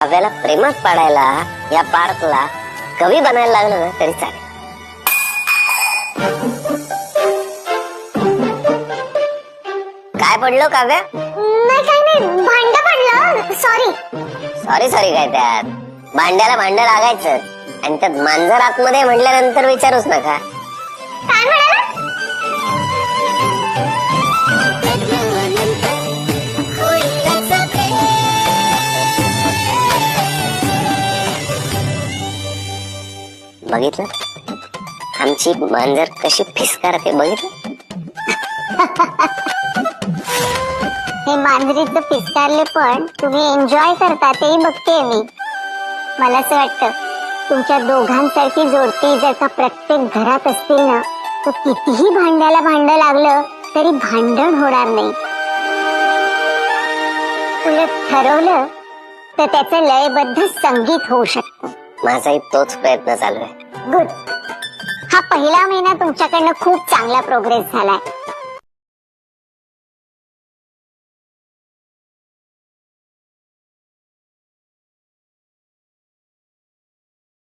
काव्याला प्रेमात पाडायला या पार्कला कवी बनायला लागलं ना तरी चालेल. काय पडलो काव्या? नाही काही नाही. भांड पडलं. सॉरी सॉरी सॉरी काय त्यात? भांड्याला भांड लागायचं. आणि त्यात मांजर आतमध्ये म्हटल्यानंतर विचारूच नका. काय म्हणाला? बघितलं? आमची मांजर कशी फिसकारते बघितलं? हे मांजरीचं पिस्तारले पण तुम्ही एन्जॉय करता तेही बघते मी. मला असं वाटतं तुमच्या दोघांसारखी जोडती जर का प्रत्येक घरात असतील ना तर कितीही भांड्याला भांड लागलं तरी भांडण होणार नाही. उलट ठरवलं तर त्याचं लयबद्ध संगीत होऊ शकतं. माझाही तोच प्रयत्न चालू आहे. गुड हा पहिला महिना तुमच्याकडनं खूप चांगला प्रोग्रेस झालाय.